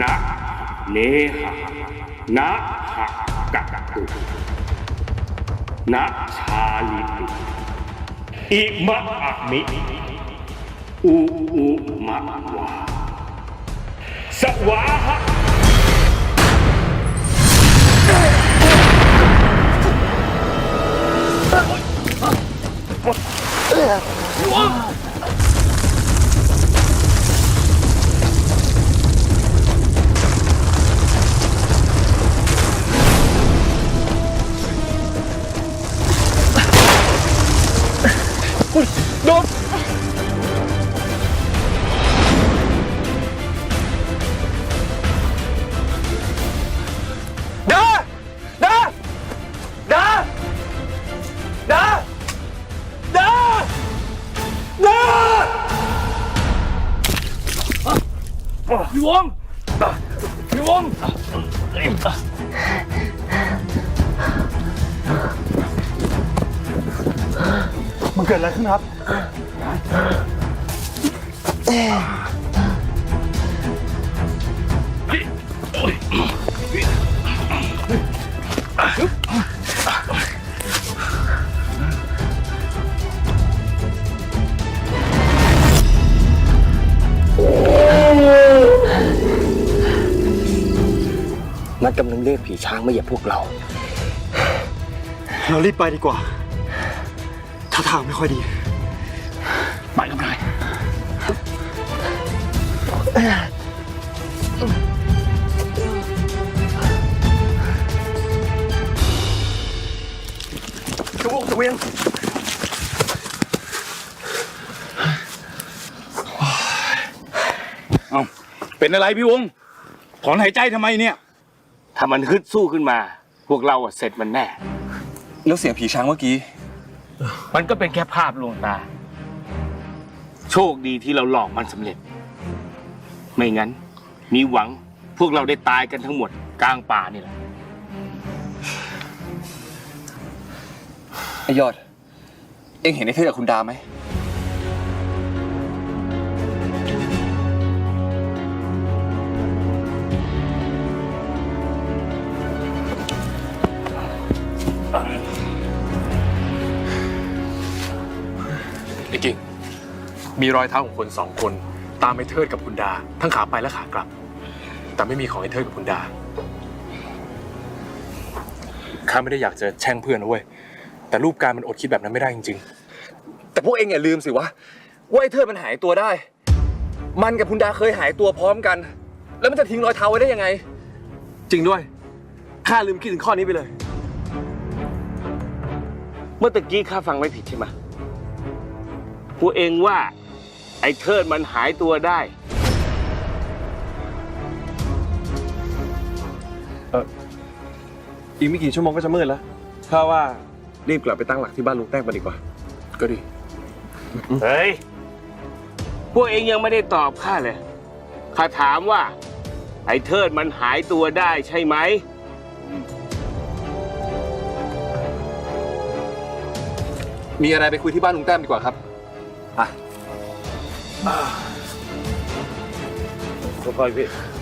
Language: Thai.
นะเนหะนะหะกะตุนะชาลิติอิมะอ อุอุมะวาสวาหะดาดาดาดาดาดาพี่วงพี่วง เกิดอะไรขึ้นครับ มันกำลังเรียกผีช้างมาเหยียบพวกเรา เรารีบไปดีกว่า ท่าทางไม่ค่อยดี ไปกับนายกระวงตะเวียงเป็นอะไรพี่วง ถอนหายใจทำไมเนี่ย ถ้ามันฮึดสู้ขึ้นมา พวกเราอะเสร็จมันแน่ แล้วเสียงผีช้างเมื่อกี้ มันก็เป็นแค่ภาพลวงตา โชคดีที่เราหลอกมันสำเร็จ ไม่งั้น มีหวังพวกเราได้ตายกันทั้งหมดกลางป่านี่แหละไอยอด เอ็งเห็นไอ้เทศกับคุณดาไหม ไอ้กิ่งมีรอยเท้าของคนสองคน ตามไอ้เทิดกับคุณดา ทั้งขาไปและขากลับ แต่ไม่มีของไอ้เทิดกับคุณดาข้าไม่ได้อยากจะแช่งเพื่อนนะเว้ยแต่รูปการมันอดคิดแบบนั้นไม่ได้จริง แต่พวกเอ็งอย่าลืมสิวะว่าไอ้เทิดมันหายตัวได้ มันกับคุณดาเคยหายตัวพร้อมกัน แล้วมันจะทิ้งรอยเท้าไว้ได้ยังไง จริงด้วยข้าลืมคิดถึงข้อนี้ไปเลย เมื่อตะกี้ข้าฟังไม่ผิดใช่ไหมพว กเองว่า ไอ้เทิดมันหายตัวได้ อีกไม่กี่ชั่วโมงก็จะมืดแล้วข้าว่ารีบกลับไปตั้งหลักที่บ้านลุงแต้งไปดีกว่าๆก็ดี เฮ้ย พวกเองยังไม่ได้ตอบข้าเลยข้าถามว่า ไอ้เทิดมันหายตัวได้ใช่ไหม มีอะไรไปคุยที่บ้านลุงแต้มดีกว่าครับ ค่อยๆพี่บั